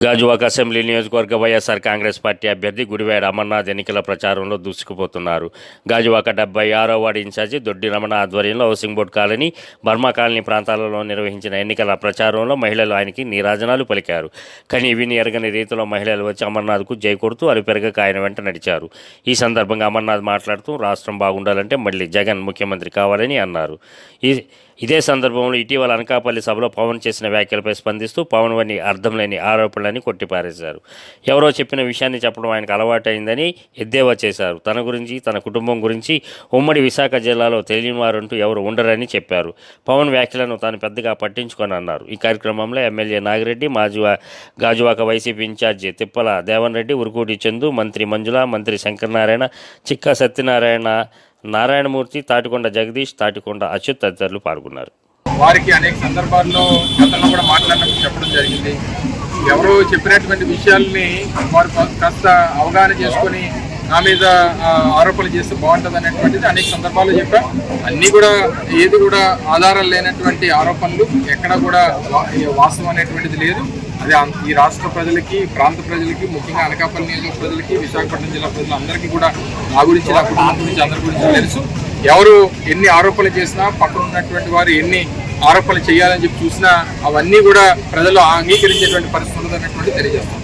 Gajuwaka assembly నియోజకవర్గ YSR Congress party అభ్యర్థి గుడివాడ అమర్నాథ్ ఎన్నికల ప్రచారంలో దూసుకుపోతున్నారు. గాజువాక డెబ్బై ఆరో వార్డు ఇన్ఛార్జి దొడ్డి రమణ ఆధ్వర్యంలో housing board colony Burma colony ప్రాంతాలలో నిర్వహించిన ఎన్నికల ప్రచారంలో మహిళలు ఆయనకి నీరాజనాలు పలికారు. కానీ విని ఎరగని రీతిలో మహిళలు వచ్చి అమర్నాథ్కు జై కొడుతూ అరిపెరగక ఆయన వెంట నడిచారు. ఈ సందర్భంగా అమర్నాథ్ మాట్లాడుతూ రాష్ట్రం బాగుండాలంటే మళ్ళీ జగన్ ముఖ్యమంత్రి కావాలని అన్నారు. ఈ ఇదే సందర్భంలో ఇటీవల అనకాపల్లి సభలో పవన్ చేసిన వ్యాఖ్యలపై స్పందిస్తూ పవన్ వని అర్థం లేని ఆరోపణలని కొట్టిపారేశారు. ఎవరో చెప్పిన విషయాన్ని చెప్పడం ఆయనకు అలవాటైందని ఎద్దేవా చేశారు. తన గురించి తన కుటుంబం గురించి ఉమ్మడి విశాఖ జిల్లాలో తెలియని వారంటూ ఎవరు ఉండరని చెప్పారు. పవన్ వ్యాఖ్యలను తాను పెద్దగా పట్టించుకొని అన్నారు ఈ కార్యక్రమంలో ఎమ్మెల్యే నాగిరెడ్డి మాజీ గాజువాక వైసీపీ ఇన్ఛార్జి తిప్పల దేవన్ రెడ్డి ఉరుకూటి చందు మంత్రి మంజుల మంత్రి శంకరనారాయణ చిక్కా సత్యనారాయణ నారాయణమూర్తి తాటికొండ జగదీష్ తాటికొండ అచ్యుత్ తదితరులు పాల్గొన్నారు. వారికి అనేక సందర్భాల్లో గతంలో కూడా మాట్లాడినప్పుడు చెప్పడం జరిగింది. ఎవరు చెప్పినటువంటి విషయాల్ని వారు కాస్త అవగాహన చేసుకొని నా మీద ఆరోపణలు చేస్తే బాగుంటుంది అనేటువంటిది అనేక సందర్భాల్లో చెప్పా. అన్నీ కూడా ఏది కూడా ఆధారాలు లేనటువంటి ఆరోపణలు ఎక్కడ కూడా వాస్తవం అనేటువంటిది లేదు. అది ఈ రాష్ట్ర ప్రజలకి ప్రాంత ప్రజలకి ముఖ్యంగా అనకాపల్లి నియోజక ప్రజలకి విశాఖపట్నం జిల్లా ప్రజలందరికీ కూడా నా గురించి నా కుటుంబం గురించి అందరి గురించి తెలుసు. ఎవరు ఎన్ని ఆరోపణలు చేసినా పక్కన ఉన్నటువంటి వారు ఎన్ని ఆరోపణలు చేయాలని చెప్పి చూసినా అవన్నీ కూడా ప్రజలు అంగీకరించేటువంటి పరిస్థితి ఉన్నదన్నటువంటి తెలియజేస్తాం